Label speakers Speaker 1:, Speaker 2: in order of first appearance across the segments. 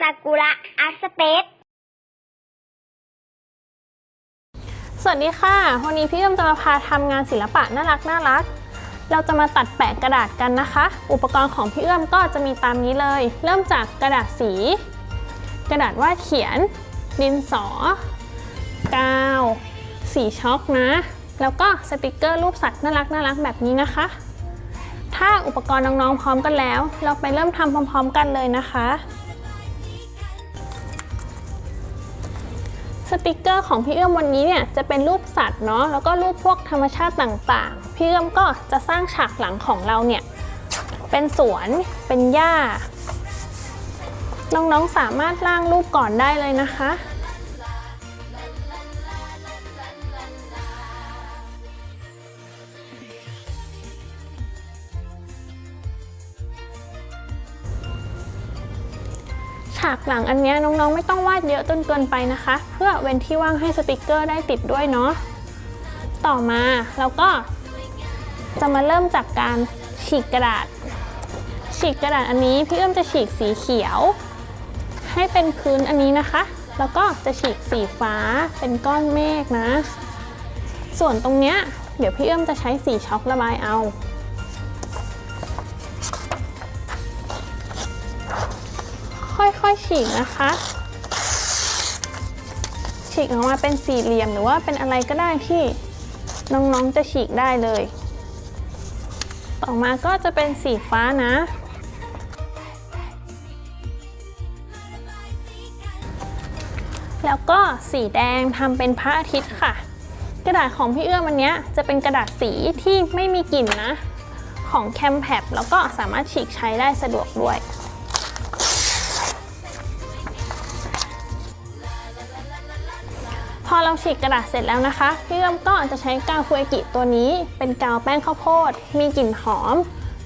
Speaker 1: ซากุระอาร์ตสเปซ
Speaker 2: สวัสดีค่ะ วันนี้พี่เอิมจะมาพาทำงานศิลปะน่ารักน่ารัก เราจะมาตัดแปะกระดาษกันนะคะ อุปกรณ์ของพี่เอื้อมก็จะมีตามนี้เลย เริ่มจากกระดาษสี กระดาษวาดเขียน ดินสอ กาว สีช็อกนะ แล้วก็สติกเกอร์รูปสัตว์น่ารักน่ารักแบบนี้นะคะ ถ้าอุปกรณ์น้องๆพร้อมกันแล้ว เราไปเริ่มทำพร้อม ๆ กันเลยนะคะ สติกเกอร์ของพี่เอื้อมวันนี้เนี่ยจะเป็นรูปสัตว์เนาะแล้วก็รูปพวกธรรมชาติต่างๆ พี่เอื้อมก็จะสร้างฉากหลังของเราเนี่ยเป็นสวนเป็นหญ้า น้องๆสามารถร่างรูปก่อนได้เลยนะคะ ฉากหลังอันนี้น้องๆ ไม่ต้องวาดเยอะจนเกินไปนะคะ เพื่อเว้นที่ว่างให้สติกเกอร์ได้ติดด้วยเนาะต่อมาเราก็จะมาเริ่มจากการฉีกกระดาษ ฉีกกระดาษอันนี้พี่เอื้อมจะฉีกสีเขียว ให้เป็นพื้นอันนี้นะคะ แล้วก็จะฉีกสีฟ้าเป็นก้อนเมฆนะ ส่วนตรงเนี้ยเดี๋ยวพี่เอื้อมจะใช้สีช็อกระบายเอา อยๆฉีกนะคะ ฉีกออกมาเป็นสี่เหลี่ยมหรือว่าเป็นอะไรก็ได้ที่น้องๆจะฉีกได้เลย ต่อมาก็จะเป็นสีฟ้านะ แล้วก็สีแดงทำเป็นพระอาทิตย์ค่ะ กระดาษของพี่เอื้อมันเนี้ยจะเป็นกระดาษสีที่ไม่มีกลิ่นนะ ของแคมแพบแล้วก็สามารถฉีกใช้ได้สะดวกด้วย เราฉีกกระดาษเสร็จแล้วนะคะ พี่เอื้อมก็จะใช้กาวคุเอกิตัวนี้ เป็นกาวแป้งข้าวโพด มีกลิ่นหอม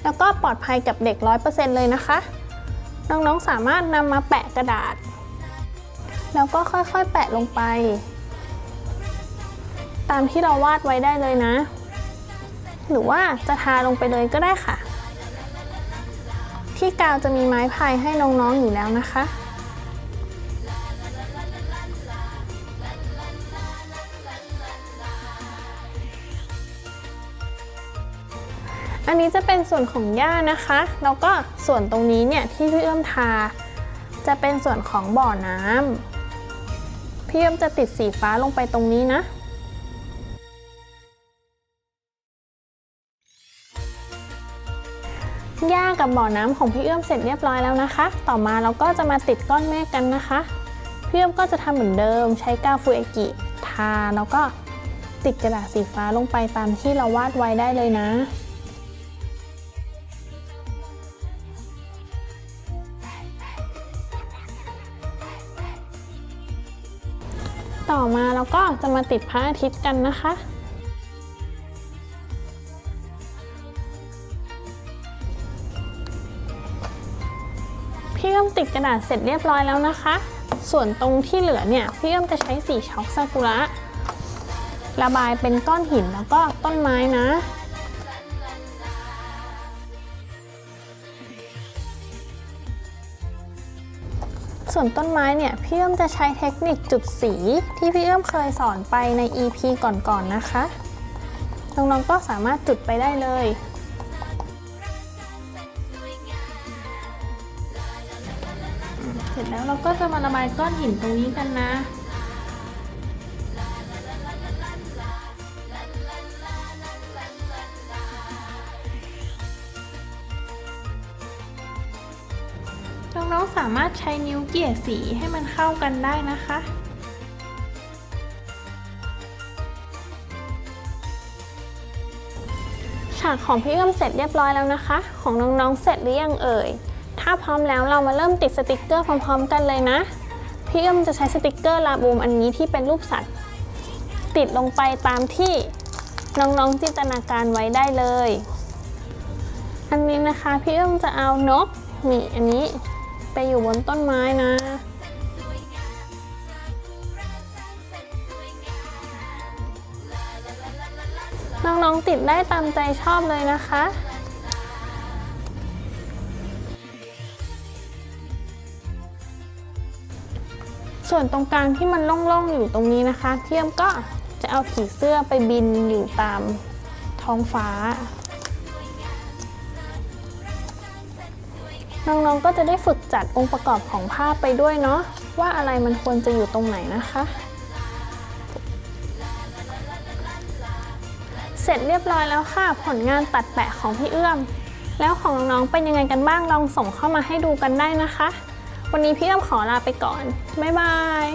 Speaker 2: แล้วก็ปลอดภัยกับเด็ก 100%เลยนะคะ น้องๆสามารถนำมาแปะกระดาษ แล้วก็ค่อยๆแปะลงไป ตามที่เราวาดไว้ได้เลยนะ หรือว่าจะทาลงไปเลยก็ได้ค่ะ ที่กาวจะมีไม้พายให้น้องๆอยู่แล้วนะคะ อันนี้จะเป็นส่วนของหญ้านะคะ แล้วก็ส่วนตรงนี้เนี่ยที่พี่เอื้อมทา จะเป็นส่วนของบ่อน้ำพี่เอื้อมจะติดสีฟ้าลงไปตรงนี้นะหญ้ากับบ่อน้ำของพี่เอื้อมเสร็จเรียบร้อยแล้วนะคะ ต่อมาเราก็จะมาติดก้อนเมฆกันนะคะ พี่เอื้อมก็จะทำเหมือนเดิม ใช้กาวฟูเอกิทาแล้วก็ติดกระดาษสีฟ้าลงไปตามที่เราวาดไว้ได้เลยนะ ต่อมาเราก็จะมาติดพระอาทิตย์กันนะคะ พี่เอื้อมติดกระดาษเสร็จเรียบร้อยแล้วนะคะ ส่วนตรงที่เหลือเนี่ยพี่เอื้อมจะใช้สีช็อกซากุระระบายเป็นก้อนหินแล้วก็ต้นไม้นะ ส่วนต้นไม้เนี่ยพี่เอื้อมจะใช้เทคนิคจุดสีที่พี่เอื้อมเคยสอนไปใน EP ก่อนๆนนะคะน้องๆก็สามารถจุดไปได้เลยเสร็จแล้วเราก็จะมาระบายก้อนหินตรงนี้กันนะ น้องๆสามารถใช้นิ้วเกี่ยสีให้มันเข้ากันได้นะคะฉากของพี่เอื้อมเสร็จเรียบร้อยแล้วนะคะ ของน้องๆเสร็จหรือยังเอ่ย ถ้าพร้อมแล้วเรามาเริ่มติดสติกเกอร์พร้อม ๆ กันเลยนะ พี่เอื้อมจะใช้สติกเกอร์ลาบูมอันนี้ที่เป็นรูปสัตว์ ติดลงไปตามที่น้องๆจินตนาการไว้ได้เลย อันนี้นะคะพี่เอื้อมจะเอานกนี่อันนี้ ไปอยู่บนต้นไม้นะ น้องๆติดได้ตามใจชอบเลยนะคะส่วนตรงกลางที่มันโล่งๆอยู่ตรงนี้นะคะเอื้อมก็จะเอาผีเสื้อไปบินอยู่ตามท้องฟ้า น้องๆก็จะได้ฝึกจัดองค์ประกอบของภาพไปด้วยเนาะว่าอะไรมันควรจะอยู่ตรงไหนนะคะ เสร็จเรียบร้อยแล้วค่ะ ผลงานตัดแปะของพี่เอื้อม แล้วของน้องๆเป็นยังไงกันบ้างลองส่งเข้ามาให้ดูกันได้นะคะ วันนี้พี่เอื้อมขอลาไปก่อน บ๊ายบาย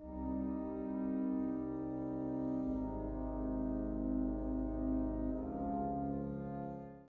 Speaker 2: thank you